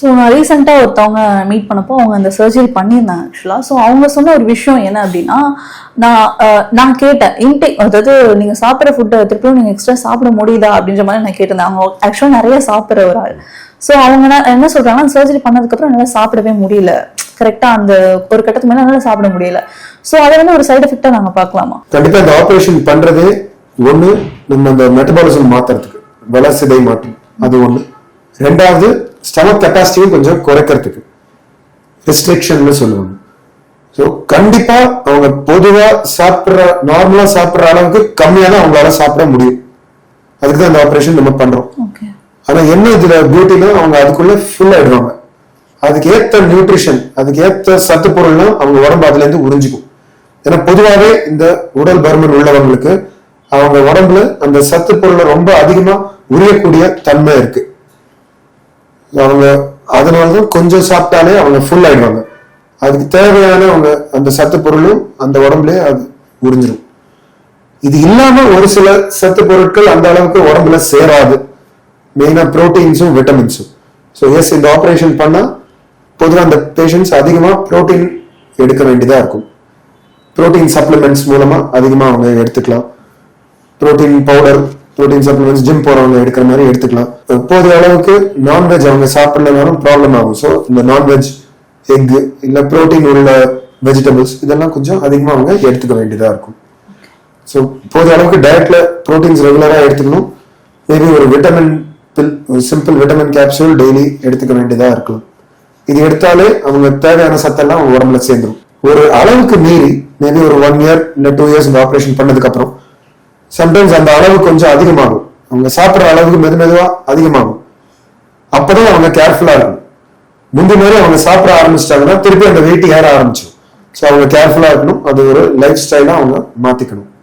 So நான் ரீசெண்டாக ஒருத்தவங்க மீட் பண்ணப்போ அவங்க அந்த சர்ஜரி பண்ணியிருந்தாங்க ஆக்சுவலாக ஸோ அவங்க சொன்ன ஒரு விஷயம் என்ன அப்படின்னா நான் நான் கேட்டேன் இன்டேக் அதாவது நீங்கள் சாப்பிட்ற ஃபுட்டை திருப்பியும் நீங்கள் எக்ஸ்ட்ரா சாப்பிட முடியுதா அப்படின்ற மாதிரி நான் கேட்டிருந்தேன். அவங்க ஆக்சுவலாக நிறைய சாப்பிட்ற ஒரு ஆள். ஸோ அவங்க என்ன- என்ன சர்ஜரி பண்ணதுக்கப்புறம் என்னால் சாப்பிடவே முடியல. கரெக்டாக அந்த ஒரு கட்டத்துக்கு மேலே என்னால் சாப்பிட முடியல. ஸோ அதை வந்து ஒரு சைடு எஃபெக்டாக நாங்கள் பார்க்கலாமா? கண்டிப்பாக இந்த ஆப்ரேஷன் பண்ணுறது ஒன்று நம்ம அந்த மெட்டபாலிசம் மாற்றுறதுக்கு வளர்சிதை மாற்றம். அது ஒன்று ரெண்டாவது ஸ்டமக் கெப்பாசிட்டியும் கொஞ்சம் குறைக்கிறதுக்கு ரெஸ்ட்ரிக்ஷன் சொல்லுவாங்க. ஸோ கண்டிப்பா அவங்க பொதுவா சாப்பிடுற நார்மலா சாப்பிடுற அளவுக்கு கம்மியா தான் அவங்களால சாப்பிட முடியும். அதுக்கு தான் இந்த ஆபரேஷன் நம்ம பண்றோம். ஆனா என்ன இதுல பியூட்டினா அவங்க அதுக்குள்ள ஃபுல் ஆயிடுவாங்க. அதுக்கு ஏத்த நியூட்ரிஷன் அதுக்கு ஏத்த சத்து பொருள்லாம் அவங்க உடம்பு அதுல இருந்து உறிஞ்சிக்கும். ஏன்னா பொதுவாகவே இந்த உடல் பருமன் உள்ளவங்களுக்கு அவங்க உடம்புல அந்த சத்து பொருளை ரொம்ப அதிகமா உரியக்கூடிய தன்மை இருக்கு. அவங்க அதனாலதான் கொஞ்சம் சாப்பிட்டாலே அவங்க ஃபுல் ஆயிடுவாங்க. அதுக்கு தேவையான அவங்க அந்த சத்து பொருளும் அந்த உடம்புலயே அது முடிஞ்சிடும் இது இல்லாம ஒரு சில சத்து பொருட்கள் அந்த அளவுக்கு உடம்புல சேராது. மெயினா புரோட்டீன்ஸும் விட்டமின்ஸும் ஸோ எஸ் இந்த ஆப்ரேஷன் பண்ணா பொதுவாக அந்த பேஷண்ட்ஸ் அதிகமாக புரோட்டீன் எடுக்க வேண்டியதா இருக்கும். புரோட்டீன் சப்ளிமெண்ட்ஸ் மூலமா அதிகமாக அவங்க எடுத்துக்கலாம். Protein powder protein supplements gym போறவங்க எடுக்கிற மாதிரி எடுத்துக்கலாம். போதிய அளவுக்கு நான்வெஜ் அவங்க சாப்பிடலனாலும் ப்ராப்ளம் ஆகும். ஸோ இந்த நான்வெஜ் எக் இல்ல ப்ரோட்டீன் உள்ள வெஜிடபிள்ஸ் இதெல்லாம் கொஞ்சம் அதிகமா அவங்க எடுத்துக்க வேண்டியதா இருக்கும். ஸோ போதிய அளவுக்கு டயட்ல ப்ரோட்டீன்ஸ் ரெகுலராக எடுத்துக்கணும். மேபி ஒரு விட்டமின் பில் ஒரு சிம்பிள் விட்டமின் கேப்சூல் டெய்லி எடுத்துக்க வேண்டியதா இருக்கும் இது எடுத்தாலே அவங்க தேவையான சத்தெல்லாம் அவங்க உடம்புல சேர்ந்துடும் ஒரு அளவுக்கு மீறி மேபி ஒரு ஒன் இயர் இல்லை டூ இயர்ஸ் இந்த ஆப்ரேஷன் பண்ணதுக்கு அப்புறம் சம்டைம்ஸ் அந்த அளவு கொஞ்சம் அதிகமாகும். அவங்க சாப்பிட்ற அளவுக்கு மெது மெதுவாக அதிகமாகும். அப்பதான் அவங்க கேர்ஃபுல்லா இருக்கும். முந்தி மாதிரி அவங்க சாப்பிட ஆரம்பிச்சிட்டாங்கன்னா திருப்பி அந்த வெயிட் ஏற ஆரம்பிச்சிடும் ஸோ அவங்க கேர்ஃபுல்லா இருக்கணும். அது ஒரு லைஃப் ஸ்டைலா அவங்க மாத்திக்கணும்.